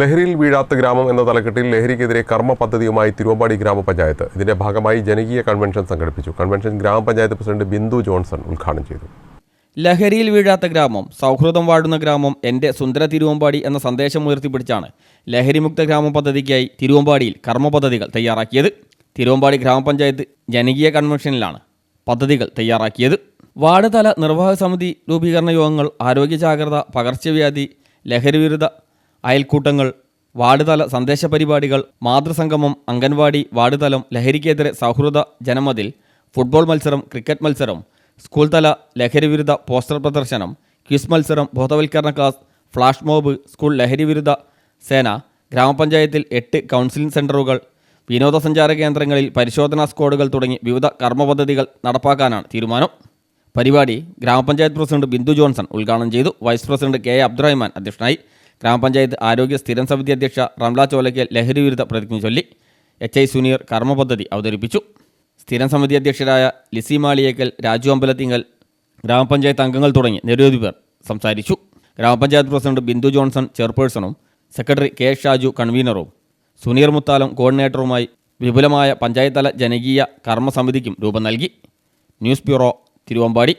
ലഹരിയിൽ വീഴാത്ത ഗ്രാമം എന്ന തലക്കെട്ടിൽ ലഹരിക്കെതിരെ കർമ്മ പദ്ധതിയുമായി തിരുവമ്പാടി ഗ്രാമപഞ്ചായത്ത്. ഇതിന്റെ ഭാഗമായി ജനകീയ കൺവെൻഷൻ സംഘടിപ്പിച്ചു. കൺവെൻഷൻ ഗ്രാമപഞ്ചായത്ത് പ്രസിഡന്റ് ബിന്ദു ജോൺസൺ ഉദ്ഘാടനം ചെയ്തു. ലഹരിയിൽ വീഴാത്ത ഗ്രാമം സൗഹൃദം വാഴുന്ന ഗ്രാമം എന്റെ സുന്ദര തിരുവമ്പാടി എന്ന സന്ദേശം ഉയർത്തിപ്പിടിച്ചാണ് ലഹരിമുക്ത ഗ്രാമ പദ്ധതിക്കായി തിരുവമ്പാടിയിൽ കർമ്മ പദ്ധതികൾ തയ്യാറാക്കിയത്. തിരുവമ്പാടി ഗ്രാമപഞ്ചായത്ത് ജനകീയ കൺവെൻഷനിലാണ് പദ്ധതികൾ തയ്യാറാക്കിയത്. വാർഡ് തല നിർവാഹക സമിതി രൂപീകരണ യോഗങ്ങൾ ആരോഗ്യ ജാഗ്രത പകർച്ചവ്യാധി ലഹരി വിരുദ്ധ അയൽക്കൂട്ടങ്ങൾ വാർഡ്തല സന്ദേശ പരിപാടികൾ മാതൃസംഗമം അംഗൻവാടി വാർഡ്തലം ലഹരിക്കെതിരെ സൗഹൃദ ജനമതിൽ ഫുട്ബോൾ മത്സരം ക്രിക്കറ്റ് മത്സരം സ്കൂൾ തല ലഹരി വിരുദ്ധ പോസ്റ്റർ പ്രദർശനം ക്വിസ് മത്സരം ബോധവൽക്കരണ ക്ലാസ് ഫ്ലാഷ് മോബ് സ്കൂൾ ലഹരി വിരുദ്ധ സേന ഗ്രാമപഞ്ചായത്തിൽ എട്ട് കൗൺസിലിംഗ് സെന്ററുകൾ വിനോദസഞ്ചാര കേന്ദ്രങ്ങളിൽ പരിശോധനാ സ്ക്വാഡുകൾ തുടങ്ങി വിവിധ കർമ്മപദ്ധതികൾ നടപ്പാക്കാനാണ് തീരുമാനം. പരിപാടി ഗ്രാമപഞ്ചായത്ത് പ്രസിഡന്റ് ബിന്ദു ജോൺസൺ ഉദ്ഘാടനം ചെയ്തു. Vice president K A Abdurahman അധ്യക്ഷനായി. ഗ്രാമപഞ്ചായത്ത് ആരോഗ്യ സ്ഥിരം സമിതി അധ്യക്ഷ റംല ചോലയ്ക്ക് ലഹരി വിരുദ്ധ പ്രതിജ്ഞ ചൊല്ലി എച്ച് ഐ സുനീർ കർമ്മ പദ്ധതി അവതരിപ്പിച്ചു. സ്ഥിരം സമിതി അധ്യക്ഷരായ ലിസി മാളിയേക്കൽ രാജു അമ്പലത്തിങ്കൽ ഗ്രാമപഞ്ചായത്ത് അംഗങ്ങൾ തുടങ്ങി നിരവധി പേർ സംസാരിച്ചു. ഗ്രാമപഞ്ചായത്ത് പ്രസിഡന്റ് ബിന്ദു ജോൺസൺ ചെയർപേഴ്സണും സെക്രട്ടറി കെ ഷാജു കൺവീനറും. സുനീർ മുത്താലം കോർഡിനേറ്ററുമായി വിപുലമായ പഞ്ചായത്ത് തല ജനകീയ കർമ്മസമിതിക്കും രൂപം നൽകി. News bureau Thiruvambady.